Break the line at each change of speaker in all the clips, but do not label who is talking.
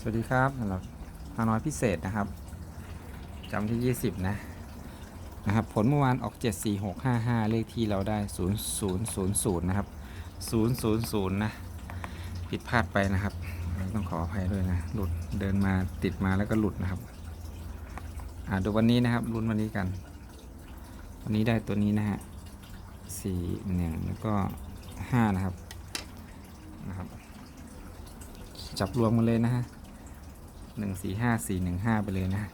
สวัสดีครับสำหรับฮานอยพิเศษนะครับจำที่ 20 นะนะครับผลเมื่อวานออก 74655 เลขที่เราได้ 0000 นะครับ 000 นะ ผิดพลาดไปนะครับ ต้องขออภัยด้วยนะ หลุดเดินมาติดมาแล้วก็หลุดนะครับอ่าดูวันนี้นะครับลุ้นวันนี้กัน วันนี้ได้ตัวนี้นะฮะสี่หนึ่งแล้วก็ห้านะครับนะครับ จับรวมกันเลยนะฮะ หนึ่งสี่ห้าสี่หนึ่งห้าไปเลยนะ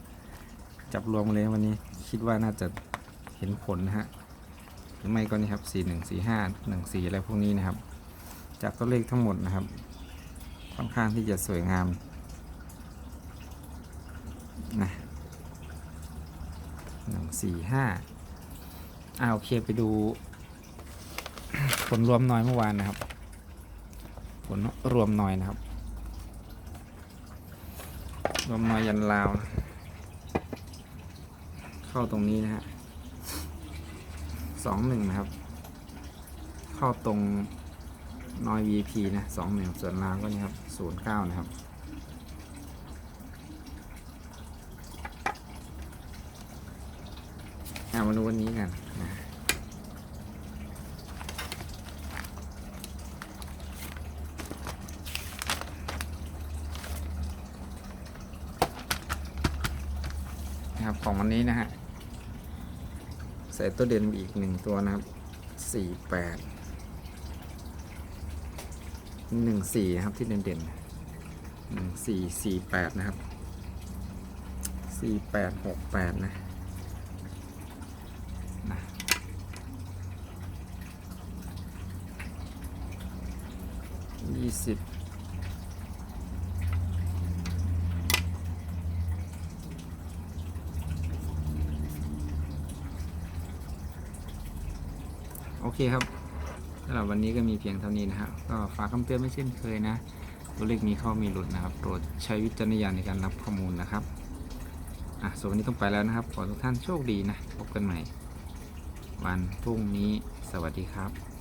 จับรวมเลยวันนี้คิดว่าน่าจะเห็นผลนะฮะหรือไม่ก็นี่ครับสี่หนึ่งสี่ห้าหนึ่งสี่อะไรพวกนี้นะครับ จากตัวเลขทั้งหมดนะครับ ค่อนข้างที่จะสวยงามนะหนึ่งสี่ห้าอ่าโอเคไปดู ผลรวมน้อยเมื่อวานนะครับ ผลรวมน้อยนะครับ รวมน้อยยันลาว เข้าตรงนี้นะฮะสองหนึ่งนะครับ เข้าตรงน้อย VP นะสองหนึ่งส่วนลาวก็นี่ครับศูนย์เก้านะครับเอามาดูวันนี้กันนะ นะครับของวันนี้นะฮะใส่ตัวเด่นอีกหนึ่งตัวนะครับสี่แปดหนึ่งสี่นะครับที่เด่นเด่นหนึ่งสี่สี่แปดนะครับสี่แปดหกแปดนะยี่สิบ เคครับสำหรับวันนี้ก็มีเพียงเท่านี้นะครับก็ฝากคำเตือนไม่เช่นเคยนะ ตัวเลขมีเข้ามีหลุดนะครับโปรดใช้วิจารณญาณในการรับข้อมูลนะครับอะส่วนวันนี้ต้องไปแล้วนะครับ ขอทุกท่านโชคดีนะ พบกันใหม่ วันพรุ่งนี้สวัสดีครับ